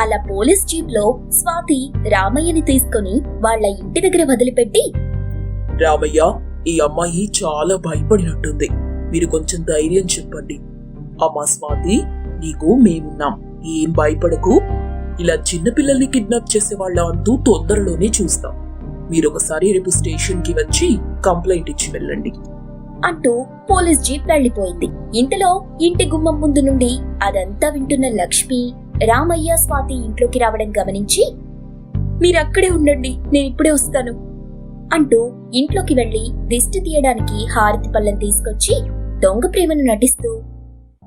అలా పోలీస్ జీప్లో స్వాతి రామయ్యని తీసుకుని వాళ్ళ ఇంటి దగ్గర వదిలిపెట్టి రామయ్య ఈ అమ్మాయి చాలా భయపడినట్టుంది. మీరు కొంచెం ధైర్యం చెప్పండి. అమ్మా స్వాతి నీకు మేమున్నాం. ఏం భయపడకు. ఇలా చిన్నపిల్లల్ని కిడ్నాప్ చేసే వాళ్ళ అంతూ తొందరలోనే చూస్తాం. మీరు ఒకసారి రేపు స్టేషన్కి వచ్చి కంప్లైంట్ ఇచ్చి వెళ్ళండి. అంటూ పోలీస్ జీప్ వెళ్ళిపోయింది ఇంతలో ఇంటి గుమ్మం ముందు నుండి అదంతా వింటున్న లక్ష్మి రామయ్య స్వాతి ఇంట్లోకి రావడం గమనించి మీరక్కడే ఉండండి నేను ఇప్పుడే వస్తాను అంటూ ఇంట్లోకి వెళ్ళి దిష్టి తీయడానికి హారతి పళ్ళం తీసుకొచ్చి దొంగ ప్రేమను నటిస్తూ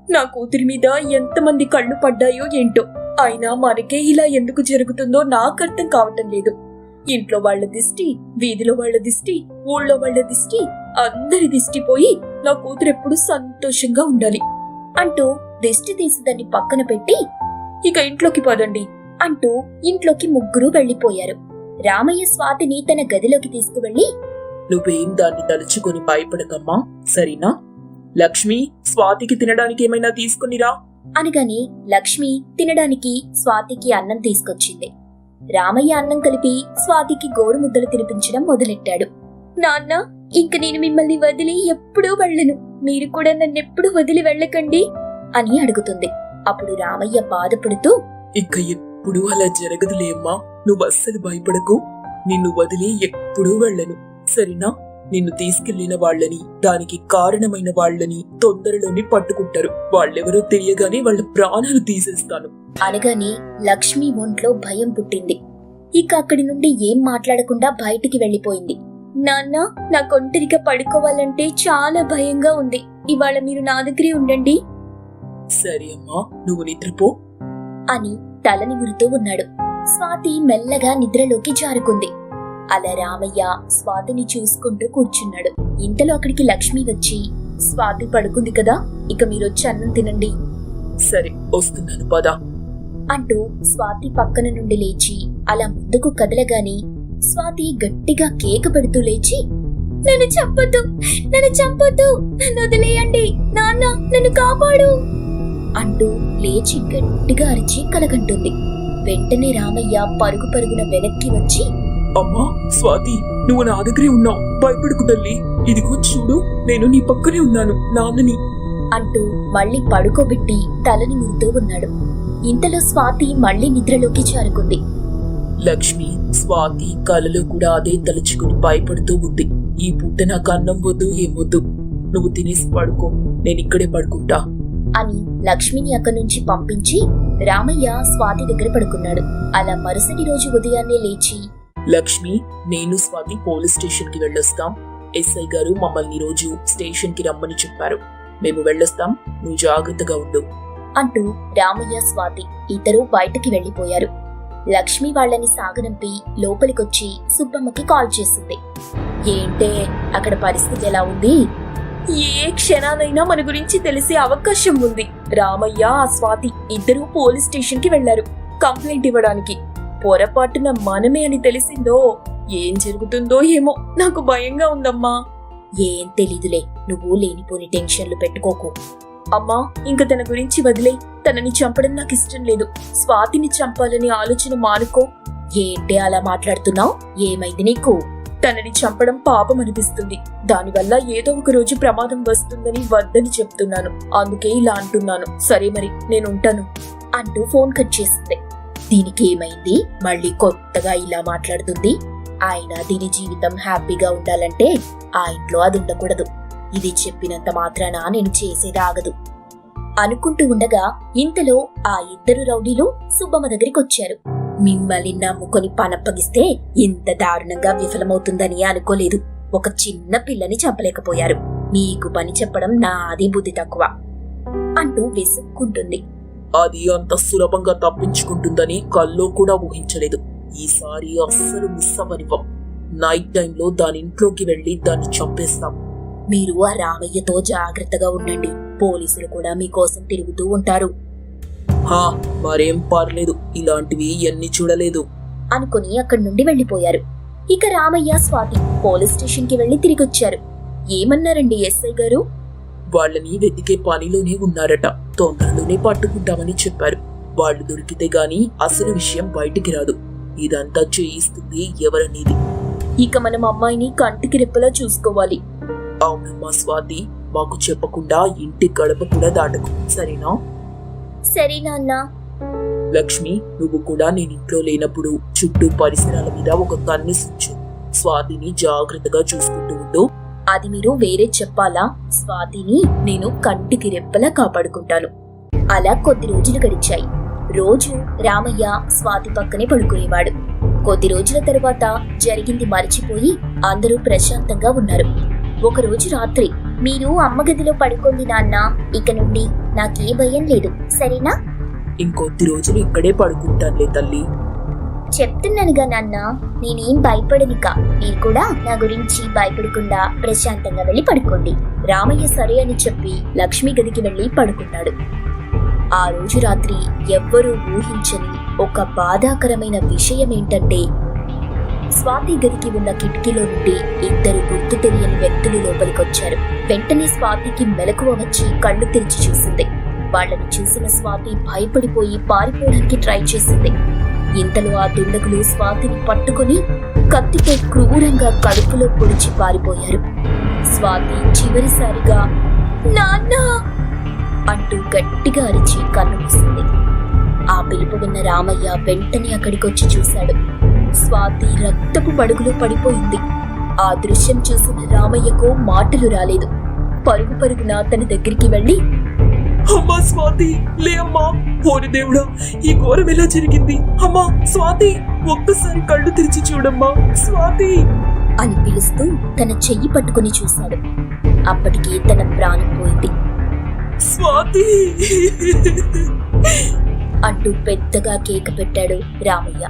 నా కూతురి మీద ఎంతమంది కళ్ళు పడ్డాయో ఏంటో అయినా మనకే ఇలా ఎందుకు జరుగుతుందో నాకు అర్థం కావటం లేదు. ఇంట్లో వాళ్ళ దిష్టి వీధిలో వాళ్ళ దిష్టి ఊళ్ళో వాళ్ళ దిష్టి అందరి దిష్టి పోయి నా కూతురు ఎప్పుడు సంతోషంగా ఉండాలి అంటూ దిష్టి తీసి దాన్ని పక్కన పెట్టి ఇక ఇంట్లోకి పదండి అంటూ ఇంట్లోకి ముగ్గురు వెళ్ళిపోయారు రామయ్య స్వాతిని తన గదిలోకి తీసుకువెళ్ళి నువ్వేం దాన్ని తలుచుకొని భయపడకమ్మా సరేనా? లక్ష్మి స్వాతికి తినడానికి ఏమైనా తీసుకునిరా? అనగానే లక్ష్మి తినడానికి స్వాతికి అన్నం తీసుకొచ్చింది. రామయ్య అన్నం కలిపి స్వాతికి గోరు ముద్దలు తినిపించడం మొదలెట్టాడు. నాన్న ఇంక నేను మిమ్మల్ని వదిలి ఎప్పుడూ వెళ్ళను. మీరు కూడా నన్నెప్పుడు వదిలి వెళ్ళకండి అని అడుగుతుంది. అప్పుడు రామయ్య బాధపడుతూ ఇక ఎప్పుడూ అలా జరగదులే అమ్మా. నువ్వు అస్సలు భయపడకు. నిన్ను వదిలి ఎప్పుడూ వెళ్ళను. సరేనా? నిన్ను తీసుకెళ్ళిన వాళ్ళని దానికి కారణమైన వాళ్ళని తొందరలోనే పట్టుకుంటారు. వాళ్ళెవరో తెలియగానే వాళ్ళ ప్రాణాలు తీసేస్తాను. అనగానే లక్ష్మి ఒంట్లో భయం పుట్టింది. ఇక అక్కడి నుండి ఏం మాట్లాడకుండా బయటికి వెళ్ళిపోయింది నాన్న నాకు ఒంటరిగా పడుకోవాలంటే చాలా భయంగా ఉంది. ఇవాళ మీరు నా దగ్గరే ఉండండి. సరే అమ్మా నువ్వు నిద్రపో. అని తల నిమురుతూ ఉన్నాడు. స్వాతి మెల్లగా నిద్రలోకి జారుకుంది. అలా రామయ్య స్వాతిని చూసుకుంటూ కూర్చున్నాడు. ఇంతలో అక్కడికి లక్ష్మి వచ్చి స్వాతి పడుకుంది కదా ఇక మీరొచ్చి అన్నం తినండి. సరే వస్తున్నాను పద. అంటూ స్వాతి పక్కన నుండి లేచి అలా ముందుకు కదలగాని స్వాతి గట్టిగా కేక పెడుతూ లేచి నన్ను చంపొద్దు నన్ను చంపొద్దు నన్ను వదిలేయండి నాన్న నన్ను కాపాడు. అంటూ లేచి గట్టిగా అరిచి కలగంటుంది. వెంటనే రామయ్య పరుగు పరుగున వెనక్కి వచ్చి అమ్మా స్వాతి నువ్వు నా దగ్గరే ఉన్నావు. భయపడకు తల్లి. ఇదిగో చూడు నేను నీ పక్కనే ఉన్నాను. నాన్నని అంటూ మళ్ళీ పడుకోబెట్టి తలని ముడుతూ ఉన్నాడు. ఇంతలో స్వాతి మళ్ళీ నిద్రలోకి జారుకుంది లక్ష్మి స్వాతి కలలో కూడా అదే తలుచుకుని భయపడుతూ ఉంది. ఈ పూట నాకు అన్నం వద్దు ఏమొద్దు నువ్వు తినేసి పడుకో. నేను ఇక్కడే పడుకుంటా. అని లక్ష్మిని అక్కడి నుంచి పంపించి రామయ్య స్వాతి దగ్గర పడుకున్నాడు. అలా మరుసటి రోజు ఉదయాన్నే లేచి లక్ష్మి నేను స్వాతి పోలీస్ స్టేషన్కి వెళ్ళొస్తాం. ఎస్ఐ గారు మమ్మల్ని రోజు స్టేషన్కి రమ్మని చెప్పారు. మేము వెళ్ళొస్తాం. నువ్వు జాగ్రత్తగా ఉండు. అంటూ రామయ్య స్వాతి ఇద్దరూ బయటకి వెళ్ళిపోయారు లక్ష్మి వాళ్ళని సాగనంపి లోపలికొచ్చి సుబ్బమ్మకి కాల్ చేసింది. ఏంటే అక్కడ పరిస్థితి ఎలా ఉంది? ఏ క్షణానైనా మన గురించి తెలిసే అవకాశం ఉంది. రామయ్య ఆ స్వాతి ఇద్దరూ పోలీస్ స్టేషన్కి వెళ్ళారు కంప్లైంట్ ఇవ్వడానికి. పొరపాటున మనమే అని తెలిసిందో ఏం జరుగుతుందో ఏమో నాకు భయంగా ఉందమ్మా. ఏం తెలీదులే నువ్వు లేనిపోని టెన్షన్లు పెట్టుకోకు. అమ్మా ఇంక తన గురించి వదిలే. తనని చంపడం నాకు ఇష్టం లేదు. స్వాతిని చంపాలని ఆలోచన మానుకో. ఏంటి అలా మాట్లాడుతున్నావు? ఏమైంది నీకు? తనని చంపడం పాపం అనిపిస్తుంది. దానివల్ల ఏదో ఒక రోజు ప్రమాదం వస్తుందని వద్దని చెప్తున్నాను. అందుకే ఇలా అంటున్నాను. సరే మరి నేను ఉంటాను అంటూ ఫోన్ కట్ చేసింది దీనికి ఏమైంది? మళ్ళీ కొత్తగా ఇలా మాట్లాడుతుంది. ఆయన దీని జీవితం హ్యాపీగా ఉండాలంటే ఆ ఇంట్లో అది ఉండకూడదు. ఇది చెప్పినంత మాత్రాన నేను చేసేది ఆగదు. అనుకుంటూ ఉండగా ఇంతలో ఆ ఇద్దరు రౌడీలు సుబ్బమ్మ దగ్గరికి వచ్చారు. మిమ్మల్ని నమ్ముకొని పనప్పగిస్తే ఇంత దారుణంగా విఫలమవుతుందని అనుకోలేదు. ఒక చిన్న పిల్లని చంపలేకపోయారు. మీకు పని చెప్పడం నాది బుద్ధి తక్కువ అంటూ విసుక్కుంటుంది. అది అంత సులభంగా తప్పించుకుంటుందని కల్లో కూడా ఊహించలేదు. ఈసారి అస్సలు మిస్ అవ్వనివ్వం నైట్ టైంలో దాని ఇంట్లోకి వెళ్ళి దాన్ని చంపేస్తాం. మీరు ఆ రామయ్యతో జాగ్రత్తగా ఉండండి. పోలీసులు కూడా మీకోసం తిరుగుతూ ఉంటారు. హా మరేం పర్లేదు ఇలాంటివి ఎన్ని చూడలేదు. అనుకుని అక్కడి నుండి వెళ్ళిపోయారు ఇక రామయ్య స్వాతి పోలీస్ స్టేషన్కి వెళ్ళి తిరిగొచ్చారు. ఏమన్నారండి ఎస్ఐ గారు? వాళ్ళని వెతికే పనిలోనే ఉన్నారట. తొందరలోనే పట్టుకుంటామని చెప్పారు. వాళ్ళు దొరికితే గాని అసలు విషయం బయటికి రాదు. ఇదంతా చేయిస్తుంది ఎవరనేది. ఇక మనం అమ్మాయిని కంటికి రెప్పలా చూసుకోవాలి. అవునమ్మా స్వాతి మాకు చెప్పకుండా ఇంటి గడప కూడా దాటకు. సరేనా? సరే నాన్న. లక్ష్మి నువ్వు కూడా నేను ఇంట్లో లేనప్పుడు చుట్టూ పరిసరాల మీద ఒక కన్ను సుచ్చు. స్వాతిని జాగ్రత్తగా చూసుకుంటూ ఉండు. అది మీరు వేరే చెప్పాలా? స్వాతిని నేను కంటికి రెప్పలా కాపాడుకుంటాను. అలా కొద్ది రోజులు గడిచాయి. రోజు రామయ్య స్వాతి పక్కనే పడుకునేవాడు. కొద్ది రోజుల తరువాత జరిగింది మరిచిపోయి అందరూ ప్రశాంతంగా ఉన్నారు. ఒక రోజు రాత్రి మీరు అమ్మ గదిలో పడుకోండి నాన్న. ఇక నుండి నాకే భయం లేదు సరేనా? ఇంకొద్ది రోజులు ఇక్కడే పడుకుంటానులే తల్లి. చెప్తున్నానుగా నాన్న నేనేం భయపడనిక. మీరు కూడా నా గురించి భయపడకుండా ప్రశాంతంగా వెళ్ళి పడుకోండి. రామయ్య సరే అని చెప్పి లక్ష్మి గదికి వెళ్ళి పడుకున్నాడు. ఆ రోజు రాత్రి ఎవ్వరూ ఊహించని ఒక బాధాకరమైన విషయం ఏంటంటే స్వాతి గదికి ఉన్న కిటికీలో నుండి ఇద్దరు గుర్తు తెలియని వ్యక్తులు లోపలికొచ్చారు. వెంటనే స్వాతికి మెలకువ వచ్చి కళ్ళు తెరిచి చూసింది. వాళ్ళని చూసిన స్వాతి భయపడిపోయి పారిపోవడానికి ట్రై చేసింది. ఇంతలో ఆ దుండగులు స్వాతిని పట్టుకొని కత్తితో క్రూరంగా కడుపులో పొడిచి పారిపోయారు. స్వాతి చివరిసారిగా నాన్న! అంటూ గట్టిగా అరిచి కన్ను మూసింది. ఆ పిలుపు విన్న రామయ్య వెంటనే అక్కడికొచ్చి చూశాడు. స్వాతి రక్తపు మడుగులో పడిపోయింది. ఆ దృశ్యం చూసిన రామయ్యకు మాటలు రాలేదు. పరుగు పరుగున తన దగ్గరికి వెళ్ళి అమ్మా స్వాతి లే అమ్మా ఓరి దేవుడా ఈ ఘోరం ఎలా జరిగింది? అమ్మా స్వాతి ఒక్కసారి కళ్ళు తెరిచి చూడమ్మా స్వాతి! అని పిలుస్తూ తన చెయ్యి పట్టుకుని చూశాడు. అప్పటికి తన ప్రాణం పోయింది. స్వాతి! అంటూ పెద్దగా కేక పెట్టాడు రామయ్య.